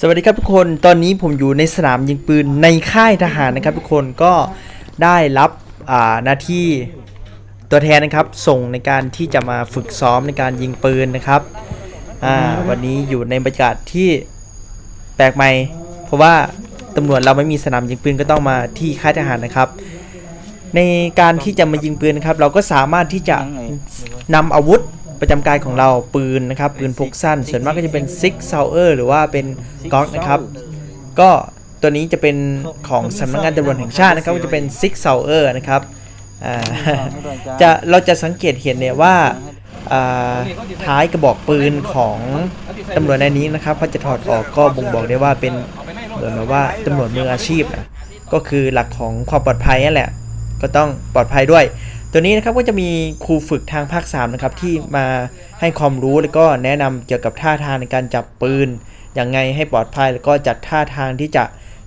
สวัสดีครับทุกคน ตอนนี้ผมอยู่ในสนามยิงปืนในค่ายทหารนะครับ ทุกคนก็ได้รับหน้าที่ตัวแทนนะครับ ส่งในการที่จะมาฝึกซ้อมในการยิงปืนนะครับ วันนี้อยู่ในบรรยากาศที่แปลกใหม่ เพราะว่าตำรวจเราไม่มีสนามยิงปืนก็ต้องมาที่ค่ายทหารนะครับ ในการที่จะมายิงปืนนะครับ เราก็สามารถที่จะนำอาวุธ ประจำกายของเราปืนนะครับ ปืนพกสั้น ส่วนมากก็จะเป็นซิกเซาเออร์หรือว่าเป็นก๊อกนะครับ ก็ตัวนี้จะเป็นของสำนักงานตำรวจแห่งชาตินะครับก็จะเป็นซิกเซาเออร์นะครับอ่าจะเราจะสังเกตเห็นเนี่ยว่าอ่าท้ายกระบอกปืนของตำรวจในายนี้นะครับเขาจะถอดออกก็บ่งบอกได้ว่าเป็นเหมือนแบบว่าตำรวจมืออาชีพนะก็คือหลักของความปลอดภัยนั่นแหละ ก็ต้องปลอดภัยด้วย ตัวนี้นะครับก็จะมีครูฝึกทางภาค3นะครับที่มาให้ความรู้แล้วก็แนะนำเกี่ยวกับท่าทางในการจับปืนยังไงให้ปลอดภัยแล้วก็จัดท่าทางที่จะ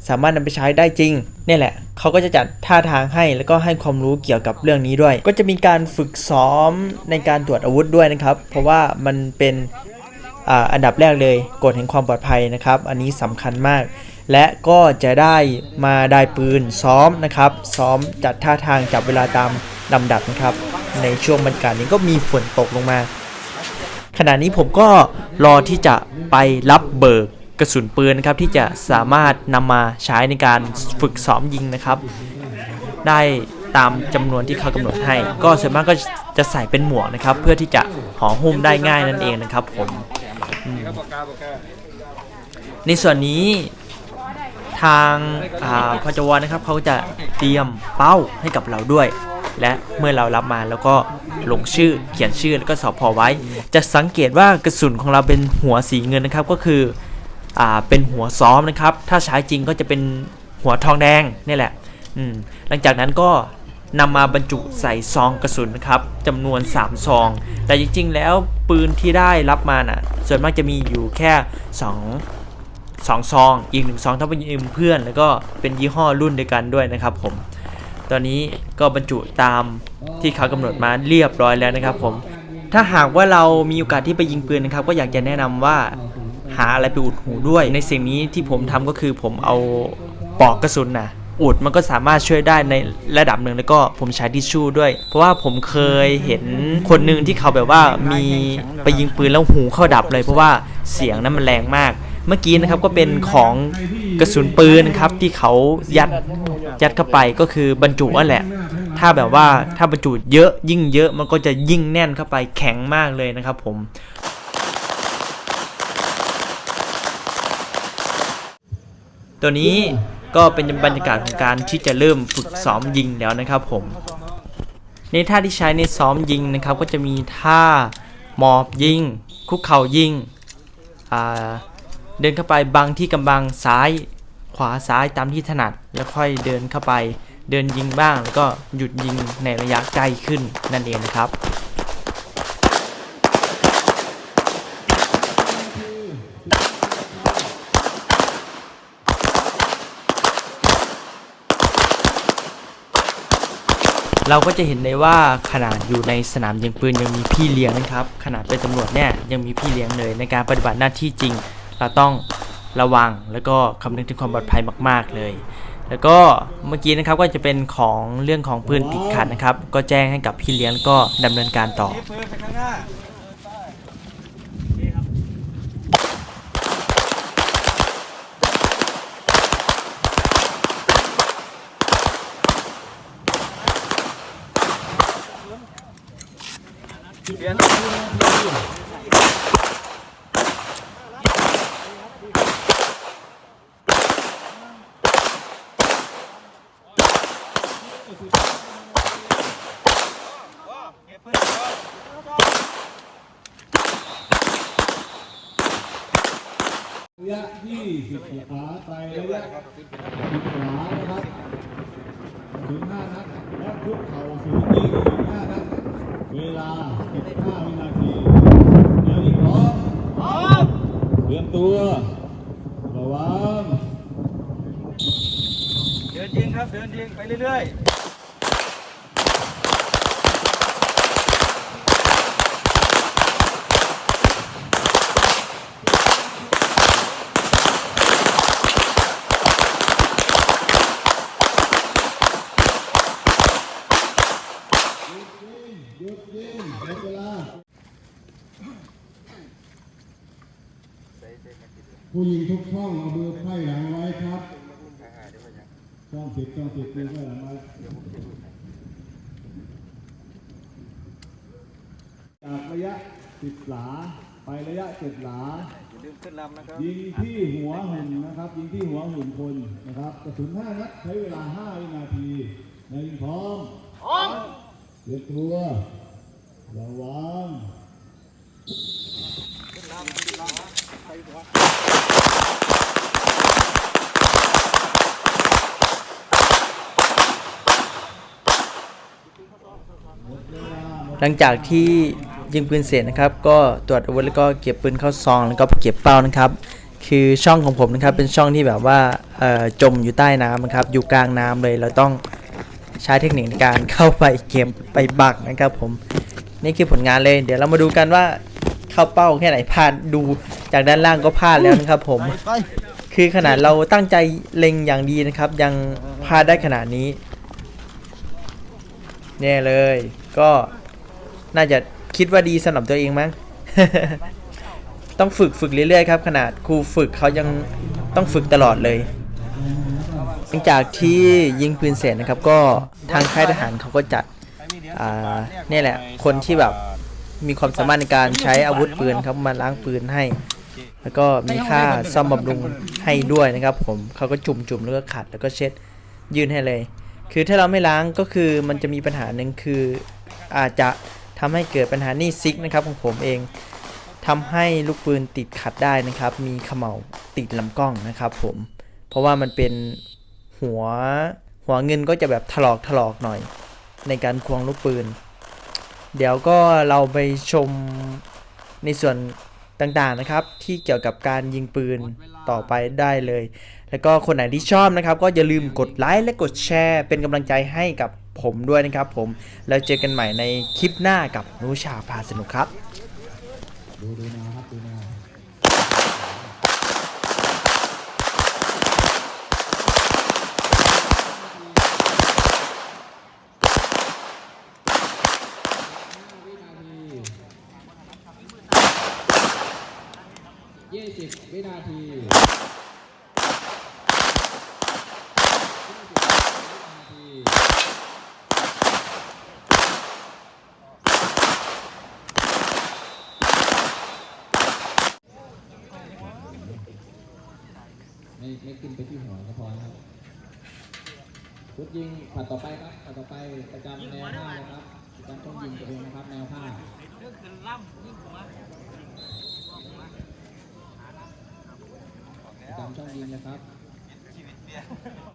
สามารถนำไปใช้ได้จริงเนี่ยแหละเขาก็จะจัดท่าทางให้แล้วก็ให้ความรู้เกี่ยวกับเรื่องนี้ด้วย ก็จะมีการฝึกซ้อมในการตรวจอาวุธด้วยนะครับ เพราะว่ามันเป็นอ่าอันดับแรกเลยกฎแห่งความปลอดภัยนะครับ อันนี้สำคัญมาก และก็จะได้มาได้ปืนซ้อมนะครับ ซ้อมจัดท่าทางจับเวลาตาม ลำดับนะครับ ในช่วงบรรยากาศนี้ก็มีฝนตกลงมา ขณะนี้ผมก็รอที่จะไปรับเบิกกระสุนปืนนะครับ ที่จะสามารถนำมาใช้ในการฝึกซ้อมยิงนะครับ ได้ตามจำนวนที่เขากำหนดให้ ก็ส่วนมากก็จะใส่เป็นหมวกนะครับ เพื่อที่จะห่อหุ้มได้ง่ายนั่นเองนะครับผมมในส่วนนี้ทางพจวนะครับเขาจะเตรียมเป้าให้กับเราด้วย และเมื่อเรารับมาแล้วก็ลงชื่อเขียนชื่อแล้วก็สอบพอไว้ จะสังเกตว่ากระสุนของเราเป็นหัวสีเงินนะครับก็คืออ่าเป็นหัวซ้อมนะครับ ถ้าใช้จริงก็จะเป็นหัวทองแดงนี่แหละอืมหลังจากนั้นก็นำมาบรรจุใส่ซองกระสุนนะครับจำนวน 3 ซอง แต่จริงๆ แล้วปืนที่ได้รับมาน่ะ ส่วนมากจะมีอยู่แค่2สองซอง อีกหนึ่งซองถ้าเป็นยืมเพื่อน แล้วก็เป็นยี่ห้อรุ่นเดียวกันด้วยนะครับผม ตอนนี้ก็บรรจุตามที่เขากำหนดมาเรียบร้อยแล้วนะครับผม ถ้าหากว่าเรามีโอกาสที่ไปยิงปืนนะครับ ก็อยากจะแนะนำว่าหาอะไรไปอุดหูด้วย ในสิ่งนี้ที่ผมทำก็คือผมเอาปลอกกระสุนนะอุดมันก็สามารถช่วยได้ในระดับหนึ่งแล้วก็ผมใช้ทิชชู่ด้วย เพราะว่าผมเคยเห็นคนหนึ่งที่เขาแบบว่ามีไปยิงปืนแล้วหูเข้าดับเลยเพราะว่าเสียงนั้นมันแรงมาก เมื่อกี้นะครับก็เป็นของกระสุนปืนครับที่เขายัดยัดเข้าไปก็คือบรรจุนั่นแหละ ถ้าแบบว่าถ้าบรรจุเยอะยิ่งเยอะมันก็จะยิ่งแน่นเข้าไปแข็งมากเลยนะครับผมตัวนี้ก็เป็นบรรยากาศของการที่จะเริ่มฝึกซ้อมยิงแล้วนะครับผม ในท่าที่ใช้ในซ้อมยิงนะครับ ก็จะมีท่าหมอบยิง คุกเข่ายิงอ่า เดินเข้าไปบังที่กำบังซ้าย ขวาซ้ายตามที่ถนัด แล้วค่อยเดินเข้าไป เดินยิงบ้างแล้วก็หยุดยิงในระยะใกล้ขึ้นนั่นเองนะครับเราก็จะเห็นได้ว่าขนาดอยู่ในสนามยิงปืนยังมีพี่เลี้ยงนะครับ ขนาดเป็นตำรวจเนี่ยยังมีพี่เลี้ยงเลยในการปฏิบัติหน้าที่จริง เราต้องระวังแล้วก็คำนึงถึงความปลอดภัยมากๆเลย แล้วก็เมื่อกี้นะครับก็จะเป็นของเรื่องของปืนติดขัดนะครับ ก็แจ้งให้กับพี่เลี้ยงก็ดำเนินการต่อ ระยะที่16ขวาไประยะ10ขวานะครับถึง5นัดและคุกเข่าสูงยิงถึง5นัดเวลา15วินาทีแล้วอีกพร้อมพร้อมเตรียมตัวระวังเดินยิงครับเดินยิงไปเรื่อย ผู้หญิงทุกช่องเอามือไพ่หลังไว้ครับช่องสิบช่องสิบมือไพ่หลังไว้จากระยะสิบหลาไประยะเจ็ดหลาอย่าลืมขึ้นลำนะครับยิงที่หัวหุ่นนะครับ ยิงที่หัวหุ่นคนนะครับกระสุนห้านัดใช้เวลาห้าวินาทีในยิงพร้อมพร้อมเตรียมตัวระวัง หลังจากที่ยิงปืนเสร็จนะครับ ก็ตรวจอาวุธแล้วก็เก็บปืนเข้าซองแล้วก็เก็บเป้านะครับ คือช่องของผมนะครับเป็นช่องที่แบบว่าจมอยู่ใต้น้ำนะครับ อยู่กลางน้ำเลยเราต้องใช้เทคนิคในการเข้าไปเก็บไปบักนะครับผมนี่คือผลงานเลย เดี๋ยวเรามาดูกันว่า เข้าเป้าแค่ไหนพลาดดูจากด้านล่างก็พลาดแล้วนะครับผมคือขนาดเราตั้งใจเล็งอย่างดีนะครับ ยังพลาดได้ขนาดนี้เนี่ยเลย ก็น่าจะคิดว่าดีสำหรับตัวเองมั้ง ต้องฝึกฝึกเรื่อยๆครับ ขนาดครูฝึกเขายังต้องฝึกตลอดเลยหลังจากที่ยิงปืนเสร็จนะครับ ก็ทางค่ายทหารเขาก็จัด อ่าเนี่ยแหละ คนที่แบบ มีความสามารถในการใช้อาวุธปืนครับมาล้างปืนให้ แล้วก็มีค่าซ่อมบำรุงให้ด้วยนะครับ ผมเขาก็จุ่มจุ่มๆแล้วก็ขัดแล้วก็เช็ดยื่นให้เลย คือถ้าเราไม่ล้างก็คือมันจะมีปัญหาหนึ่งคืออาจจะทำให้เกิดปัญหานี่ซิกนะครับของผมเองทำให้ลูกปืนติดขัดได้นะครับ มีเขม่าติดลำกล้องนะครับผม เพราะว่ามันเป็นหัวหัวเงินก็จะแบบถลอกถลอกหน่อย ในการควงลูกปืน เดี๋ยวก็เราไปชมในส่วนต่างๆนะครับ ที่เกี่ยวกับการยิงปืนต่อไปได้เลย แล้วก็คนไหนที่ชอบนะครับ ก็อย่าลืมกดไลค์และกดแชร์ เป็นกำลังใจให้กับผมด้วยนะครับ ผมแล้วเจอกันใหม่ในคลิปหน้ากับนุชาพาสนุกครับ ดูดูนวครับดูนว 20 วินาทีไม่ไม่ขึ้นไปที่หัวก็พอครับชุดยิงผัดต่อไปครับผัดต่อไปประจำแนวผ้านะครับประจำต้องยิงตัวเองนะครับแนวผ้าเรื่องคือล่ำยิงหัว ช่องยิงนะครับ